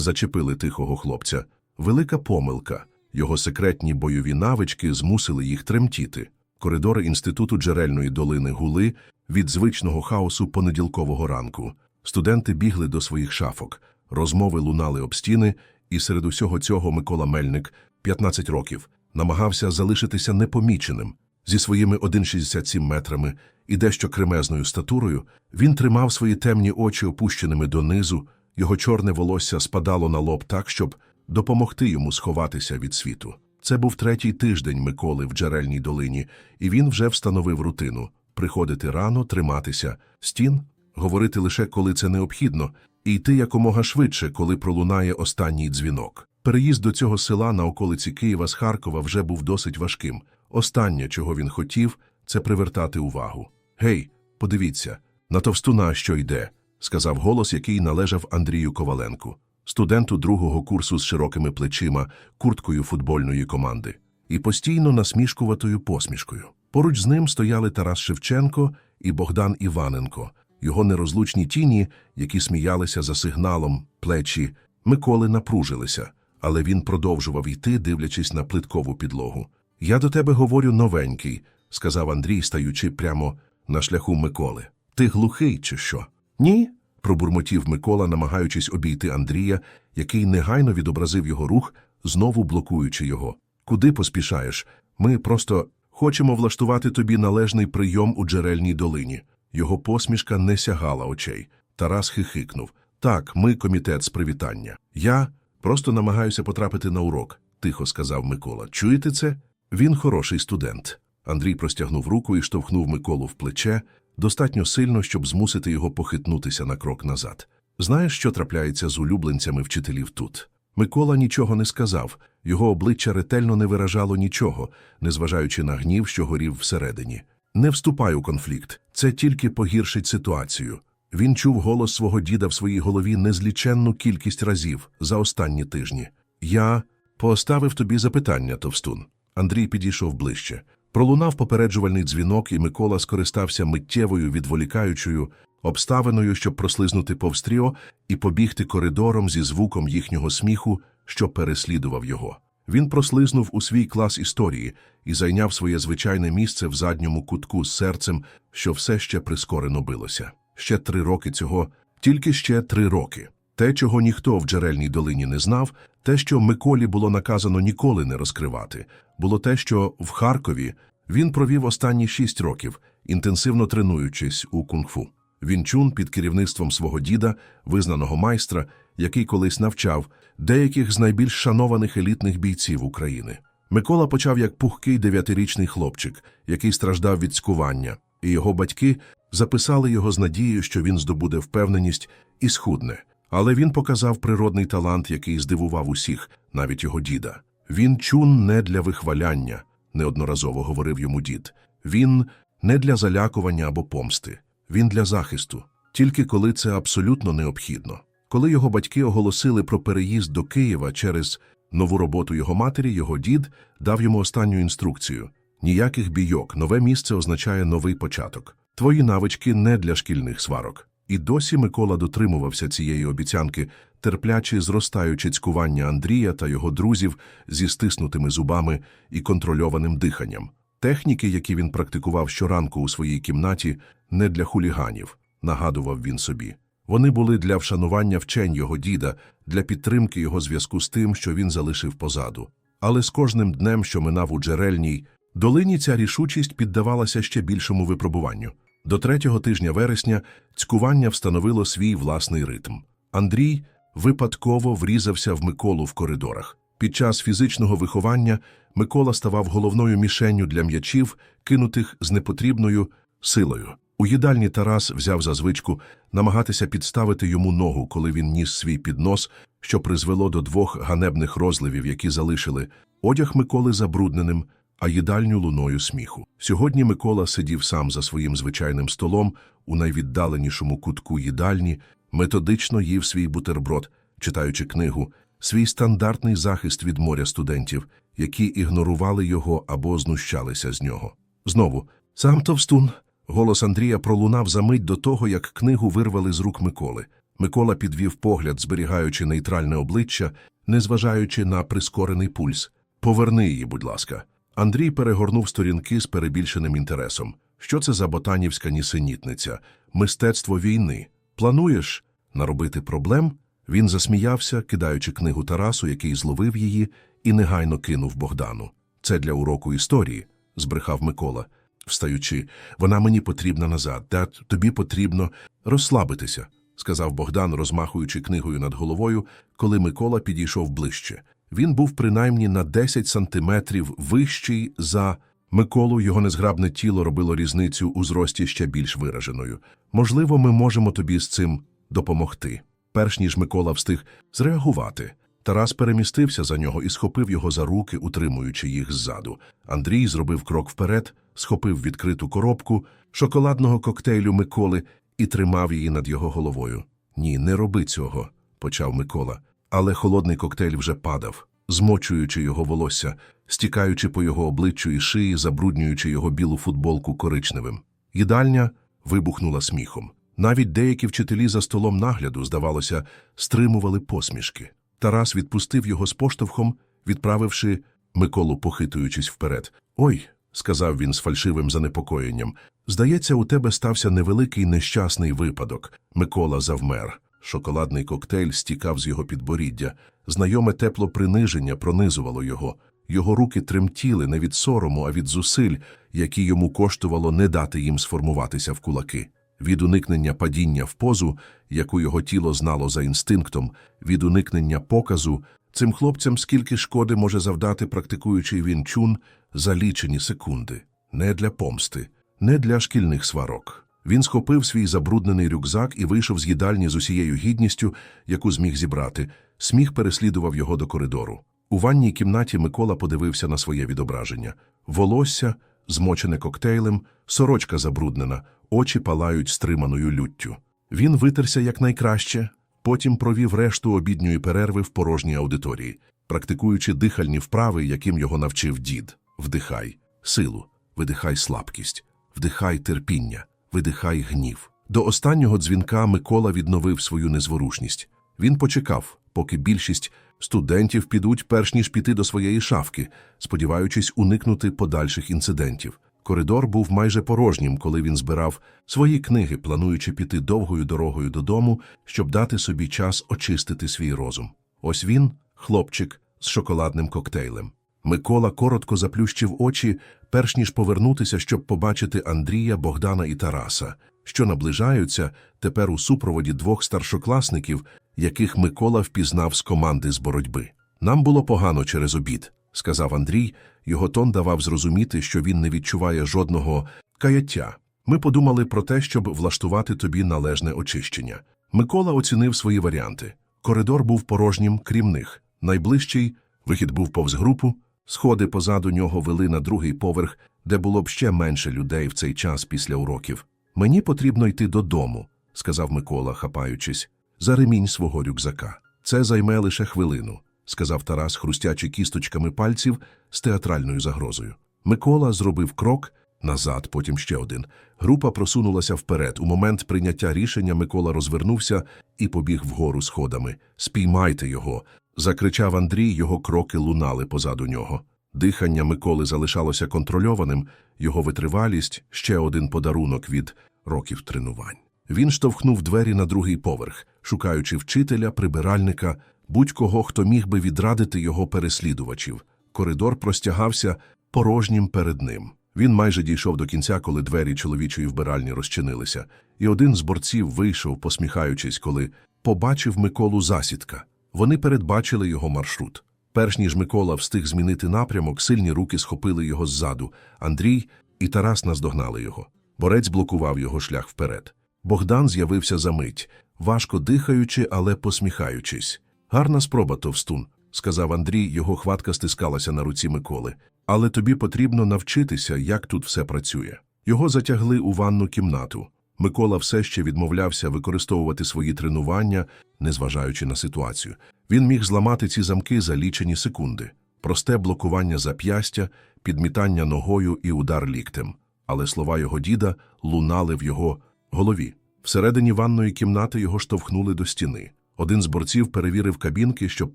зачепили тихого хлопця. Велика помилка. Його секретні бойові навички змусили їх тремтіти. Коридори інституту джерельної долини гули від звичного хаосу понеділкового ранку. Студенти бігли до своїх шафок, розмови лунали об стіни, і серед усього цього Микола Мельник, 15 років, намагався залишитися непоміченим. Зі своїми 1,67 метрами і дещо кремезною статурою він тримав свої темні очі опущеними донизу, його чорне волосся спадало на лоб так, щоб допомогти йому сховатися від світу. Це був третій тиждень Миколи в джерельній долині, і він вже встановив рутину приходити рано, триматися стін, говорити лише коли це необхідно, і йти якомога швидше, коли пролунає останній дзвінок. Переїзд до цього села на околиці Києва з Харкова вже був досить важким. Останнє, чого він хотів, це привертати увагу. Гей, подивіться, на товстуна, що йде, сказав голос, який належав Андрію Коваленку, студенту другого курсу з широкими плечима, курткою футбольної команди, і постійно насмішкуватою посмішкою. Поруч з ним стояли Тарас Шевченко і Богдан Іваненко, його нерозлучні тіні, які сміялися за сигналом, плечі, Миколи напружилися, але він продовжував йти, дивлячись на плиткову підлогу. Я до тебе говорю новенький, сказав Андрій, стаючи прямо на шляху Миколи. Ти глухий, чи що? Ні. пробурмотів Микола, намагаючись обійти Андрія, який негайно відобразив його рух, знову блокуючи його. Куди поспішаєш? Ми просто хочемо влаштувати тобі належний прийом у джерельній долині. Його посмішка не сягала очей. Тарас хихикнув. Так, ми комітет з привітання. Я просто намагаюся потрапити на урок, тихо сказав Микола. Чуєте це? Він хороший студент. Андрій простягнув руку і штовхнув Миколу в плече достатньо сильно, щоб змусити його похитнутися на крок назад. Знаєш, що трапляється з улюбленцями вчителів тут? Микола нічого не сказав, його обличчя ретельно не виражало нічого, незважаючи на гнів, що горів всередині. Не вступай у конфлікт, це тільки погіршить ситуацію. Він чув голос свого діда в своїй голові незліченну кількість разів за останні тижні. Я поставив тобі запитання, товстун. Андрій підійшов ближче. Пролунав попереджувальний дзвінок, і Микола скористався миттєвою відволікаючою обставиною, щоб прослизнути повз тріо і побігти коридором зі звуком їхнього сміху, що переслідував його. Він прослизнув у свій клас історії і зайняв своє звичайне місце в задньому кутку з серцем, що все ще прискорено билося. Ще три роки цього, тільки ще три роки. Те, чого ніхто в джерельній долині не знав, те, що Миколі було наказано ніколи не розкривати, було те, що в Харкові він провів останні шість років, інтенсивно тренуючись у кунг-фу. Він чун під керівництвом свого діда, визнаного майстра, який колись навчав деяких з найбільш шанованих елітних бійців України. Микола почав як пухкий дев'ятирічний хлопчик, який страждав від цькування, і його батьки записали його з надією, що він здобуде впевненість і схудне. Але він показав природний талант, який здивував усіх, навіть його діда. Він чун не для вихваляння, неодноразово говорив йому дід. Він не для залякування або помсти, він для захисту, тільки коли це абсолютно необхідно. Коли його батьки оголосили про переїзд до Києва через нову роботу його матері, його дід дав йому останню інструкцію: ніяких бійок, нове місце означає новий початок. Твої навички не для шкільних сварок. І досі Микола дотримувався цієї обіцянки, терплячи зростаючи цькування Андрія та його друзів зі стиснутими зубами і контрольованим диханням. Техніки, які він практикував щоранку у своїй кімнаті, не для хуліганів, нагадував він собі. Вони були для вшанування вчень його діда, для підтримки його зв'язку з тим, що він залишив позаду. Але з кожним днем, що минав у джерельній, долині ця рішучість піддавалася ще більшому випробуванню. До третього тижня вересня цькування встановило свій власний ритм. Андрій випадково врізався в Миколу в коридорах. Під час фізичного виховання Микола ставав головною мішенню для м'ячів, кинутих з непотрібною силою. У їдальні Тарас взяв за звичку намагатися підставити йому ногу, коли він ніс свій піднос, що призвело до двох ганебних розливів, які залишили одяг Миколи забрудненим, а їдальню луною сміху. Сьогодні Микола сидів сам за своїм звичайним столом у найвіддаленішому кутку їдальні, методично їв свій бутерброд, читаючи книгу, свій стандартний захист від моря студентів, які ігнорували його або знущалися з нього. Знову, сам товстун. Голос Андрія пролунав за мить до того, як книгу вирвали з рук Миколи. Микола підвів погляд, зберігаючи нейтральне обличчя, незважаючи на прискорений пульс. Поверни її, будь ласка. Андрій перегорнув сторінки з перебільшеним інтересом. Що це за ботанівська нісенітниця? Мистецтво війни. Плануєш наробити проблем? Він засміявся, кидаючи книгу Тарасу, який зловив її, і негайно кинув Богдану. Це для уроку історії, збрехав Микола, встаючи. Вона мені потрібна назад. Та тобі потрібно розслабитися, сказав Богдан, розмахуючи книгою над головою, коли Микола підійшов ближче. Він був принаймні на 10 сантиметрів вищий за Миколу. Його незграбне тіло робило різницю у зрості ще більш вираженою. Можливо, ми можемо тобі з цим допомогти. Перш ніж Микола встиг зреагувати. Тарас перемістився за нього і схопив його за руки, утримуючи їх ззаду. Андрій зробив крок вперед, схопив відкриту коробку шоколадного коктейлю Миколи і тримав її над його головою. Ні, не роби цього, почав Микола. Але холодний коктейль вже падав, змочуючи його волосся, стікаючи по його обличчю і шиї, забруднюючи його білу футболку коричневим. Їдальня вибухнула сміхом. Навіть деякі вчителі за столом нагляду, здавалося, стримували посмішки. Тарас відпустив його з поштовхом, відправивши Миколу, похитуючись вперед. Ой, сказав він з фальшивим занепокоєнням. Здається, у тебе стався невеликий нещасний випадок. Микола завмер. Шоколадний коктейль стікав з його підборіддя. Знайоме тепло приниження пронизувало його. Його руки тремтіли не від сорому, а від зусиль, які йому коштувало не дати їм сформуватися в кулаки. Від уникнення падіння в позу, яку його тіло знало за інстинктом, від уникнення показу, цим хлопцям скільки шкоди може завдати практикуючий вінчун за лічені секунди. Не для помсти, не для шкільних сварок. Він схопив свій забруднений рюкзак і вийшов з їдальні з усією гідністю, яку зміг зібрати. Сміх переслідував його до коридору. У ванній кімнаті Микола подивився на своє відображення. Волосся, змочене коктейлем, сорочка забруднена, очі палають стриманою люттю. Він витерся якнайкраще, потім провів решту обідньої перерви в порожній аудиторії, практикуючи дихальні вправи, яким його навчив дід. Вдихай силу, видихай слабкість, вдихай терпіння, видихай гнів. До останнього дзвінка Микола відновив свою незворушність. Він почекав, поки більшість студентів підуть перш ніж піти до своєї шафки, сподіваючись уникнути подальших інцидентів. Коридор був майже порожнім, коли він збирав свої книги, плануючи піти довгою дорогою додому, щоб дати собі час очистити свій розум. Ось він, хлопчик, з шоколадним коктейлем. Микола коротко заплющив очі, перш ніж повернутися, щоб побачити Андрія, Богдана і Тараса, що наближаються тепер у супроводі двох старшокласників, яких Микола впізнав з команди з боротьби. Нам було погано через обід, сказав Андрій. Його тон давав зрозуміти, що він не відчуває жодного каяття. Ми подумали про те, щоб влаштувати тобі належне очищення. Микола оцінив свої варіанти. Коридор був порожнім, крім них. Найближчий вихід був повз групу, сходи позаду нього вели на другий поверх, де було б ще менше людей в цей час після уроків. Мені потрібно йти додому, сказав Микола, хапаючись, за ремінь свого рюкзака. Це займе лише хвилину, сказав Тарас, хрустячи кісточками пальців з театральною загрозою. Микола зробив крок назад, потім ще один. Група просунулася вперед. У момент прийняття рішення Микола розвернувся і побіг вгору сходами. Спіймайте його. закричав Андрій, його кроки лунали позаду нього. Дихання Миколи залишалося контрольованим, його витривалість ще один подарунок від років тренувань. Він штовхнув двері на другий поверх, шукаючи вчителя, прибиральника, будь-кого, хто міг би відрадити його переслідувачів. Коридор простягався порожнім перед ним. Він майже дійшов до кінця, коли двері чоловічої вбиральні розчинилися, і один з борців вийшов, посміхаючись, коли побачив Миколу засідка. Вони передбачили його маршрут. Перш ніж Микола встиг змінити напрямок, сильні руки схопили його ззаду. Андрій і Тарас наздогнали його. Борець блокував його шлях вперед. Богдан з'явився за мить, важко дихаючи, але посміхаючись. Гарна спроба, товстун, сказав Андрій, його хватка стискалася на руці Миколи. Але тобі потрібно навчитися, як тут все працює. Його затягли у ванну кімнату. Микола все ще відмовлявся використовувати свої тренування, незважаючи на ситуацію. Він міг зламати ці замки за лічені секунди. Просте блокування зап'ястя, підмітання ногою і удар ліктем. Але слова його діда лунали в його голові. Всередині ванної кімнати його штовхнули до стіни. Один з борців перевірив кабінки, щоб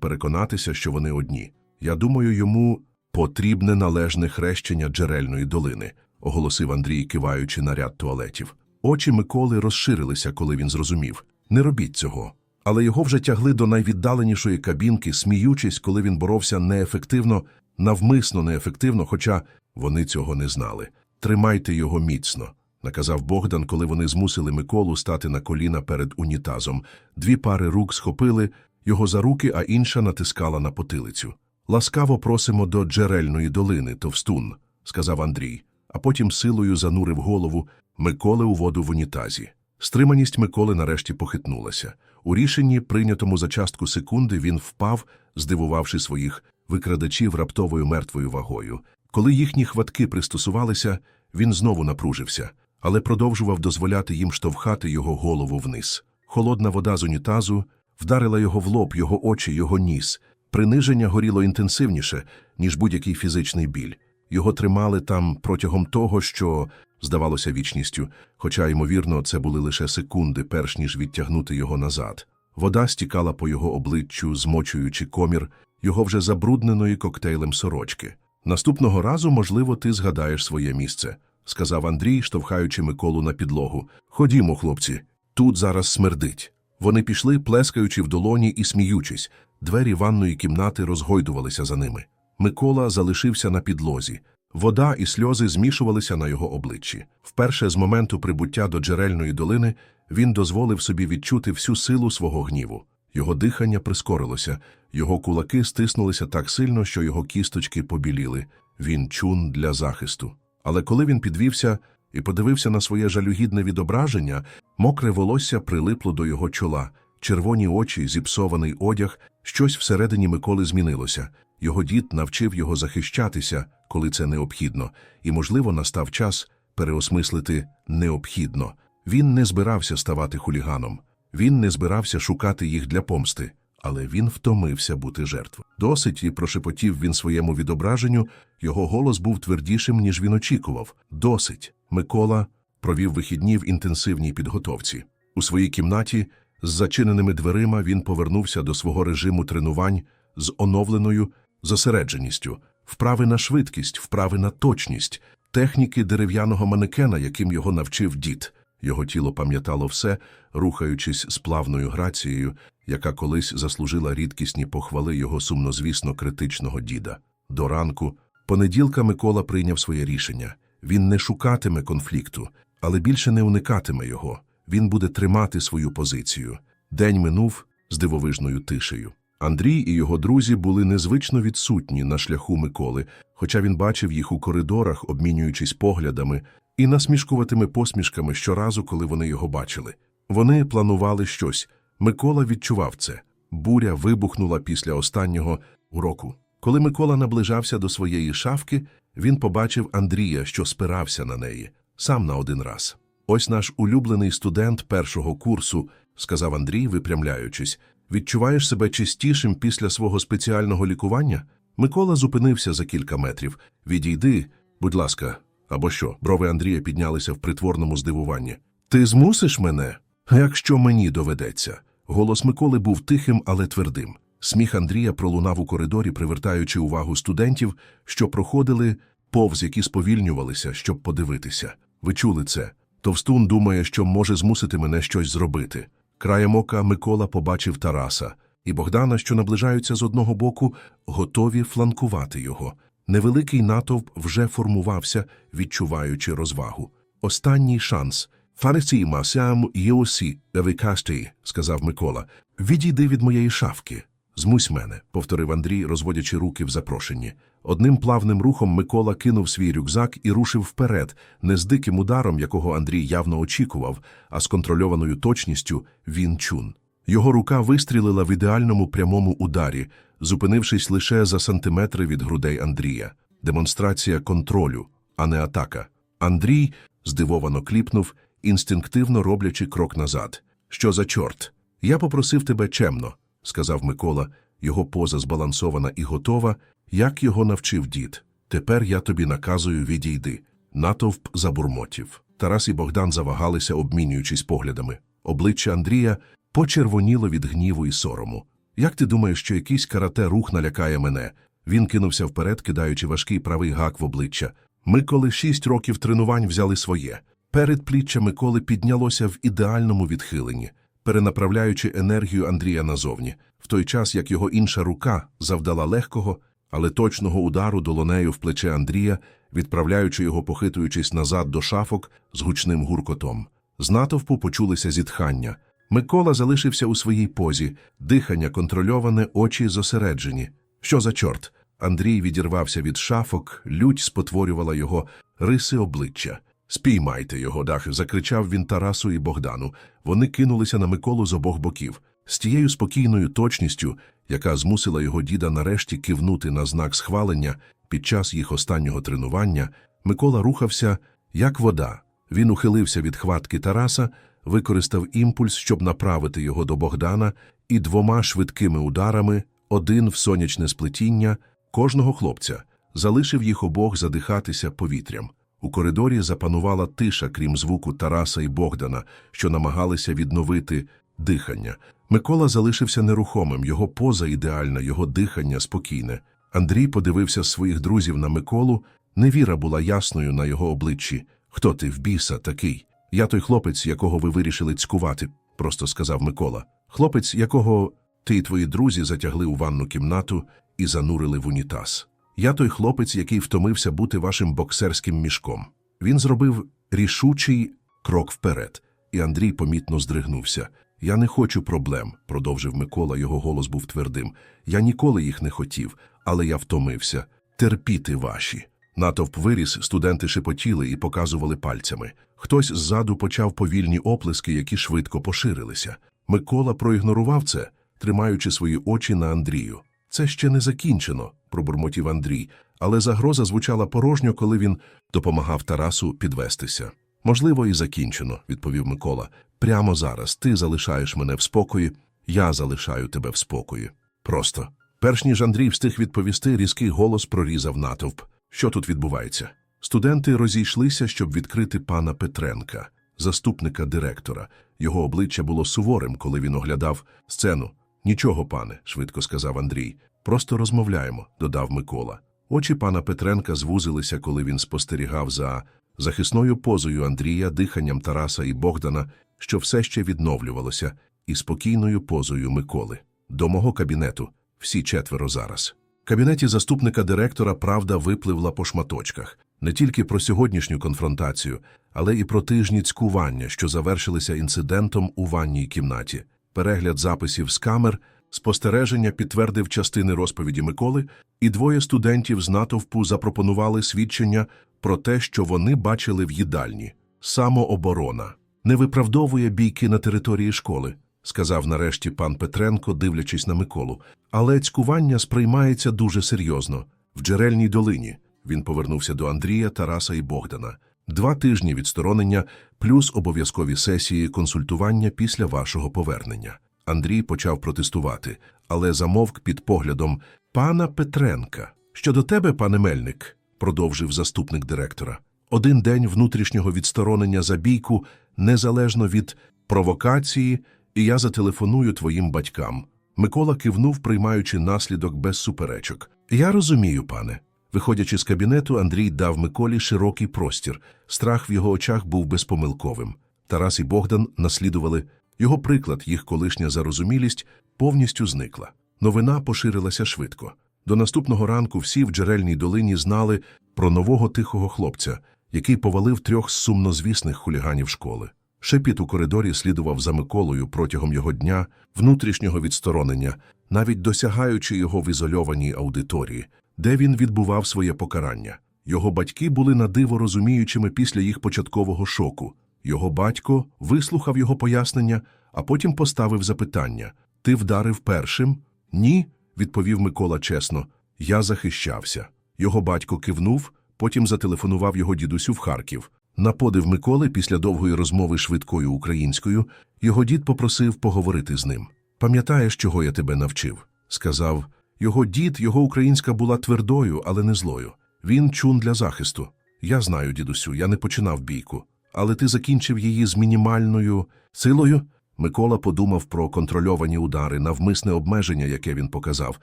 переконатися, що вони одні. Я думаю, йому потрібне належне хрещення джерельної долини, оголосив Андрій, киваючи на ряд туалетів. Очі Миколи розширилися, коли він зрозумів. Не робіть цього. Але його вже тягли до найвіддаленішої кабінки, сміючись, коли він боровся неефективно, навмисно неефективно, хоча вони цього не знали. Тримайте його міцно, наказав Богдан, коли вони змусили Миколу стати на коліна перед унітазом. Дві пари рук схопили його за руки, а інша натискала на потилицю. Ласкаво просимо до джерельної долини, товстун, сказав Андрій, а потім силою занурив голову Миколи у воду в унітазі. Стриманість Миколи нарешті похитнулася. У рішенні, прийнятому за частку секунди, він впав, здивувавши своїх викрадачів раптовою мертвою вагою. Коли їхні хватки пристосувалися, він знову напружився, але продовжував дозволяти їм штовхати його голову вниз. Холодна вода з унітазу вдарила його в лоб, його очі, його ніс. Приниження горіло інтенсивніше, ніж будь-який фізичний біль. Його тримали там протягом того, що здавалося вічністю, хоча, ймовірно, це були лише секунди, перш ніж відтягнути його назад. Вода стікала по його обличчю, змочуючи комір його вже забрудненої коктейлем сорочки. Наступного разу, можливо, ти згадаєш своє місце, сказав Андрій, штовхаючи Миколу на підлогу. Ходімо, хлопці, тут зараз смердить. Вони пішли, плескаючи в долоні і сміючись. Двері ванної кімнати розгойдувалися за ними. Микола залишився на підлозі. Вода і сльози змішувалися на його обличчі. Вперше з моменту прибуття до джерельної долини він дозволив собі відчути всю силу свого гніву. Його дихання прискорилося, його кулаки стиснулися так сильно, що його кісточки побіліли. Він чун для захисту. Але коли він підвівся і подивився на своє жалюгідне відображення, мокре волосся прилипло до його чола, червоні очі, зіпсований одяг, щось всередині Миколи змінилося. Його дід навчив його захищатися, коли це необхідно, і, можливо, настав час переосмислити необхідно. Він не збирався ставати хуліганом, він не збирався шукати їх для помсти, але він втомився бути жертвою. Досить і прошепотів він своєму відображенню, його голос був твердішим, ніж він очікував. Досить. Микола провів вихідні в інтенсивній підготовці. У своїй кімнаті з зачиненими дверима він повернувся до свого режиму тренувань з оновленою зосередженістю, вправи на швидкість, вправи на точність, техніки дерев'яного манекена, яким його навчив дід. Його тіло пам'ятало все, рухаючись з плавною грацією, яка колись заслужила рідкісні похвали його сумнозвісно критичного діда. До ранку, понеділка Микола прийняв своє рішення. Він не шукатиме конфлікту, але більше не уникатиме його. Він буде тримати свою позицію. День минув з дивовижною тишею. Андрій і його друзі були незвично відсутні на шляху Миколи, хоча він бачив їх у коридорах, обмінюючись поглядами і насмішкуватими посмішками щоразу, коли вони його бачили. Вони планували щось. Микола відчував це. Буря вибухнула після останнього уроку. Коли Микола наближався до своєї шафки, він побачив Андрія, що спирався на неї, сам на один раз. Ось наш улюблений студент першого курсу, сказав Андрій, випрямляючись. Відчуваєш себе чистішим після свого спеціального лікування? Микола зупинився за кілька метрів. Відійди, будь ласка, або що? Брови Андрія піднялися в притворному здивуванні. Ти змусиш мене? Якщо мені доведеться? Голос Миколи був тихим, але твердим. Сміх Андрія пролунав у коридорі, привертаючи увагу студентів, що проходили, повз які сповільнювалися, щоб подивитися. Ви чули це? Товстун думає, що може змусити мене щось зробити. Краєм ока Микола побачив Тараса і Богдана, що наближаються з одного боку, готові фланкувати його. Невеликий натовп вже формувався, відчуваючи розвагу. Останній шанс. Фарисі масям єосі евикасті, сказав Микола. Відійди від моєї шафки. Змусь мене, повторив Андрій, розводячи руки в запрошенні. Одним плавним рухом Микола кинув свій рюкзак і рушив вперед, не з диким ударом, якого Андрій явно очікував, а з контрольованою точністю він чун. Його рука вистрілила в ідеальному прямому ударі, зупинившись лише за сантиметри від грудей Андрія. Демонстрація контролю, а не атака. Андрій здивовано кліпнув, інстинктивно роблячи крок назад. Що за чорт? Я попросив тебе чемно, сказав Микола, його поза збалансована і готова, як його навчив дід. Тепер я тобі наказую відійди. Натовп забурмотів. Тарас і Богдан завагалися, обмінюючись поглядами. Обличчя Андрія почервоніло від гніву і сорому. Як ти думаєш, що якийсь карате рух налякає мене? Він кинувся вперед, кидаючи важкий правий гак в обличчя. Ми, коли шість років тренувань взяли своє. Передпліччя Миколи піднялося в ідеальному відхиленні, перенаправляючи енергію Андрія назовні, в той час як його інша рука завдала легкого, але точного удару долонею в плече Андрія, відправляючи його, похитуючись назад до шафок з гучним гуркотом. З натовпу почулися зітхання. Микола залишився у своїй позі, дихання контрольоване, очі зосереджені. Що за чорт? Андрій відірвався від шафок, лють спотворювала його риси обличчя. Спіймайте його, дах, закричав він Тарасу і Богдану. Вони кинулися на Миколу з обох боків. З тією спокійною точністю, яка змусила його діда нарешті кивнути на знак схвалення під час їх останнього тренування, Микола рухався, як вода. Він ухилився від хватки Тараса, використав імпульс, щоб направити його до Богдана, і двома швидкими ударами, один в сонячне сплетіння, кожного хлопця, залишив їх обох задихатися повітрям. У коридорі запанувала тиша, крім звуку Тараса і Богдана, що намагалися відновити дихання. Микола залишився нерухомим, його поза ідеальна, його дихання спокійне. Андрій подивився своїх друзів на Миколу, невіра була ясною на його обличчі. Хто ти в біса такий? Я той хлопець, якого ви вирішили цькувати, просто сказав Микола. Хлопець, якого ти і твої друзі затягли у ванну кімнату і занурили в унітаз. Я той хлопець, який втомився бути вашим боксерським мішком. Він зробив рішучий крок вперед, і Андрій помітно здригнувся. Я не хочу проблем, продовжив Микола, його голос був твердим. Я ніколи їх не хотів, але я втомився. Терпіти ваші. Натовп виріс, студенти шепотіли і показували пальцями. Хтось ззаду почав повільні оплески, які швидко поширилися. Микола проігнорував це, тримаючи свої очі на Андрію. Це ще не закінчено, пробурмотів Андрій, але загроза звучала порожньо, коли він допомагав Тарасу підвестися. Можливо, і закінчено, відповів Микола. Прямо зараз ти залишаєш мене в спокої, я залишаю тебе в спокої. Просто. Перш ніж Андрій встиг відповісти, різкий голос прорізав натовп. Що тут відбувається? Студенти розійшлися, щоб відкрити пана Петренка, заступника директора. Його обличчя було суворим, коли він оглядав сцену. Нічого, пане, швидко сказав Андрій. Просто розмовляємо, додав Микола. Очі пана Петренка звузилися, коли він спостерігав за захисною позою Андрія, диханням Тараса і Богдана, що все ще відновлювалося, і спокійною позою Миколи. До мого кабінету, всі четверо зараз. В кабінеті заступника директора правда випливла по шматочках не тільки про сьогоднішню конфронтацію, але і про тижні цькування, що завершилися інцидентом у ванній кімнаті. Перегляд записів з камер, спостереження підтвердив частини розповіді Миколи, і двоє студентів з натовпу запропонували свідчення про те, що вони бачили в їдальні. Самооборона не виправдовує бійки на території школи, сказав нарешті пан Петренко, дивлячись на Миколу. Але цькування сприймається дуже серйозно. В джерельній долині він повернувся до Андрія, Тараса і Богдана. Два тижні відсторонення, плюс обов'язкові сесії консультування після вашого повернення. Андрій почав протестувати, але замовк під поглядом пана Петренка. Щодо тебе, пане Мельник, продовжив заступник директора. Один день внутрішнього відсторонення за бійку незалежно від провокації, і я зателефоную твоїм батькам. Микола кивнув, приймаючи наслідок без суперечок. Я розумію, пане. Виходячи з кабінету, Андрій дав Миколі широкий простір. Страх в його очах був безпомилковим. Тарас і Богдан наслідували його приклад, їх колишня зарозумілість повністю зникла. Новина поширилася швидко. До наступного ранку всі в джерельній долині знали про нового тихого хлопця, який повалив трьох сумнозвісних хуліганів школи. Шепіт у коридорі слідував за Миколою протягом його дня, внутрішнього відсторонення, навіть досягаючи його в ізольованій аудиторії, де він відбував своє покарання. Його батьки були надиво розуміючими після їх початкового шоку. Його батько вислухав його пояснення, а потім поставив запитання Ти вдарив першим? Ні, відповів Микола чесно. Я захищався. Його батько кивнув, потім зателефонував його дідусю в Харків. На подив Миколи, після довгої розмови швидкою українською, його дід попросив поговорити з ним. Пам'ятаєш, чого я тебе навчив? сказав. Його дід, його українська була твердою, але не злою. Він чун для захисту. Я знаю, дідусю, я не починав бійку. Але ти закінчив її з мінімальною силою? Микола подумав про контрольовані удари, навмисне обмеження, яке він показав.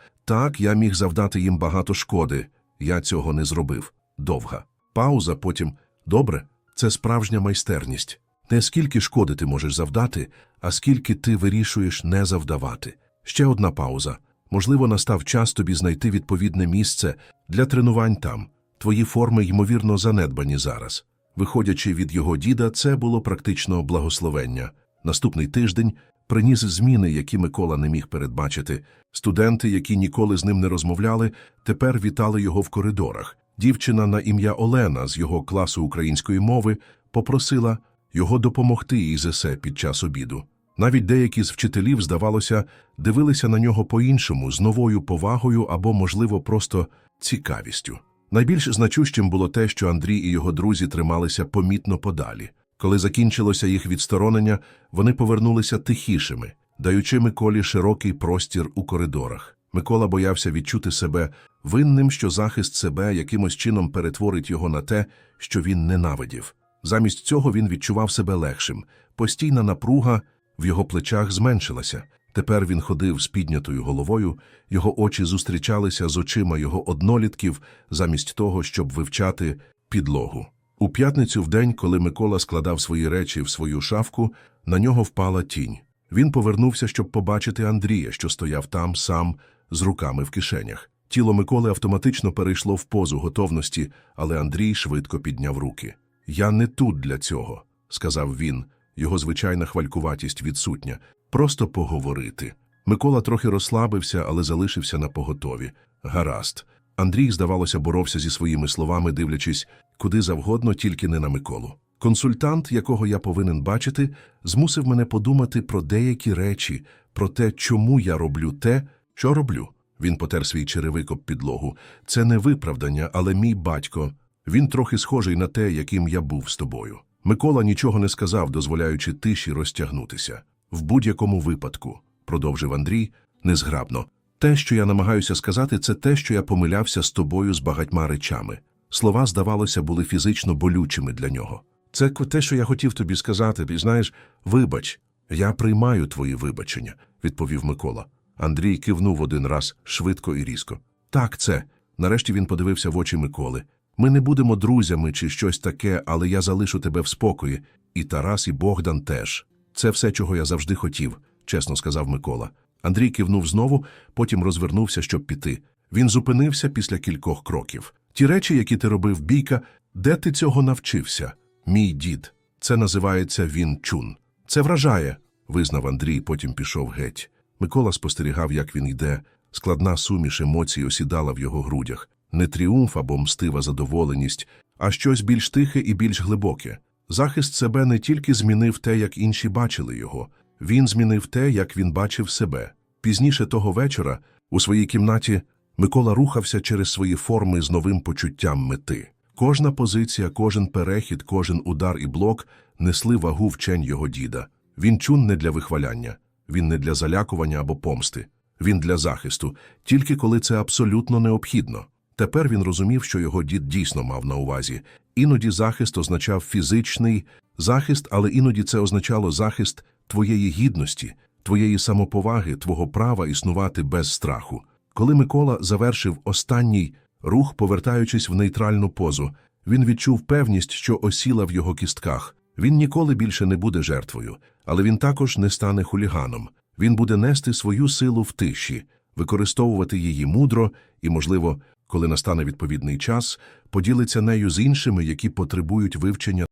Так, я міг завдати їм багато шкоди. Я цього не зробив. Довга. Пауза, потім добре, це справжня майстерність. Не скільки шкоди ти можеш завдати, а скільки ти вирішуєш не завдавати. Ще одна пауза. Можливо, настав час тобі знайти відповідне місце для тренувань там. Твої форми, ймовірно, занедбані зараз. Виходячи від його діда, це було практично благословення. Наступний тиждень приніс зміни, які Микола не міг передбачити. Студенти, які ніколи з ним не розмовляли, тепер вітали його в коридорах. Дівчина на ім'я Олена з його класу української мови попросила його допомогти із есе під час обіду. Навіть деякі з вчителів, здавалося, дивилися на нього по-іншому, з новою повагою або, можливо, просто цікавістю. Найбільш значущим було те, що Андрій і його друзі трималися помітно подалі. Коли закінчилося їх відсторонення, вони повернулися тихішими, даючи Миколі широкий простір у коридорах. Микола боявся відчути себе винним, що захист себе якимось чином перетворить його на те, що він ненавидів. Замість цього він відчував себе легшим. Постійна напруга в його плечах зменшилася. Тепер він ходив з піднятою головою, його очі зустрічалися з очима його однолітків, замість того, щоб вивчати підлогу. У п'ятницю в день, коли Микола складав свої речі в свою шафку, на нього впала тінь. Він повернувся, щоб побачити Андрія, що стояв там сам з руками в кишенях. Тіло Миколи автоматично перейшло в позу готовності, але Андрій швидко підняв руки. Я не тут для цього, сказав він. Його звичайна хвалькуватість відсутня. Просто поговорити. Микола трохи розслабився, але залишився на поготові. Гаразд. Андрій, здавалося, боровся зі своїми словами, дивлячись куди завгодно, тільки не на Миколу. Консультант, якого я повинен бачити, змусив мене подумати про деякі речі, про те, чому я роблю те, що роблю. Він потер свій черевик об підлогу. Це не виправдання, але мій батько. Він трохи схожий на те, яким я був з тобою. Микола нічого не сказав, дозволяючи тиші розтягнутися. В будь-якому випадку, продовжив Андрій, незграбно. Те, що я намагаюся сказати, це те, що я помилявся з тобою з багатьма речами. Слова, здавалося, були фізично болючими для нього. Це те, що я хотів тобі сказати, і знаєш, вибач, я приймаю твої вибачення, відповів Микола. Андрій кивнув один раз швидко і різко. Так, це. Нарешті він подивився в очі Миколи. Ми не будемо друзями чи щось таке, але я залишу тебе в спокої. І Тарас, і Богдан теж. Це все, чого я завжди хотів, чесно сказав Микола. Андрій кивнув знову, потім розвернувся, щоб піти. Він зупинився після кількох кроків. Ті речі, які ти робив, бійка, де ти цього навчився? Мій дід. Це називається він чун. Це вражає, визнав Андрій, потім пішов геть. Микола спостерігав, як він йде. Складна суміш емоцій осідала в його грудях. Не тріумф або мстива задоволеність, а щось більш тихе і більш глибоке. Захист себе не тільки змінив те, як інші бачили його, він змінив те, як він бачив себе. Пізніше того вечора, у своїй кімнаті, Микола рухався через свої форми з новим почуттям мети. Кожна позиція, кожен перехід, кожен удар і блок несли вагу вчень його діда. Він чун не для вихваляння, він не для залякування або помсти, він для захисту, тільки коли це абсолютно необхідно. Тепер він розумів, що його дід дійсно мав на увазі. Іноді захист означав фізичний захист, але іноді це означало захист твоєї гідності, твоєї самоповаги, твого права існувати без страху. Коли Микола завершив останній рух, повертаючись в нейтральну позу, він відчув певність, що осіла в його кістках. Він ніколи більше не буде жертвою, але він також не стане хуліганом. Він буде нести свою силу в тиші, використовувати її мудро і, можливо, коли настане відповідний час, поділиться нею з іншими, які потребують вивчення